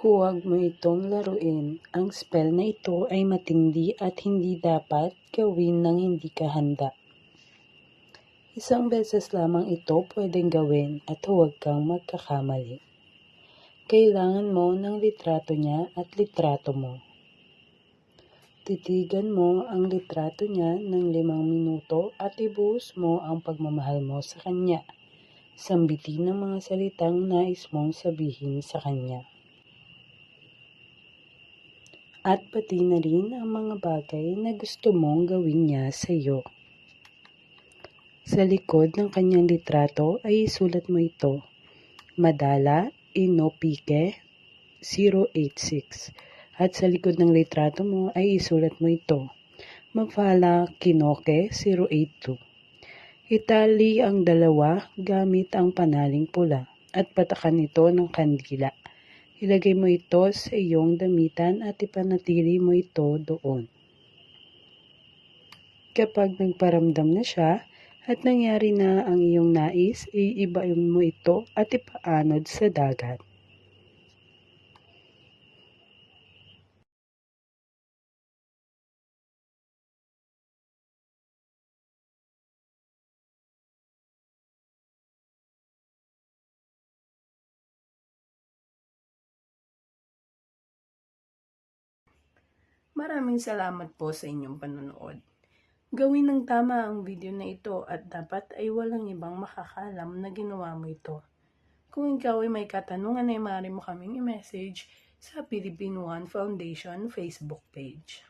Huwag mo itong laruin. Ang spell na ito ay matindi at hindi dapat gawin ng hindi ka handa. Isang beses lamang ito pwedeng gawin at huwag kang magkakamali. Kailangan mo ng litrato niya at litrato mo. Titigan mo ang litrato niya ng limang minuto at ibuhos mo ang pagmamahal mo sa kanya. Sambitin ang mga salitang nais mong sabihin sa kanya. At pati na rin ang mga bagay na gusto mong gawin niya sa iyo. Sa likod ng kanyang litrato ay isulat mo ito. Madala Inopike 086 at sa likod ng litrato mo ay isulat mo ito. Mapala Kinoke 082. Itali ang dalawa gamit ang panaling pula at patakan ito ng kandila. Ilagay mo ito sa iyong damitan at ipanatili mo ito doon. Kapag nagparamdam na siya at nangyari na ang iyong nais, iibain mo ito at ipaanod sa dagat. Maraming salamat po sa inyong panonood. Gawin ng tama ang video na ito at dapat ay walang ibang makakalam na ginawa mo ito. Kung ikaw ay may katanungan ay maaari mo kaming i-message sa Philippine One Foundation Facebook page.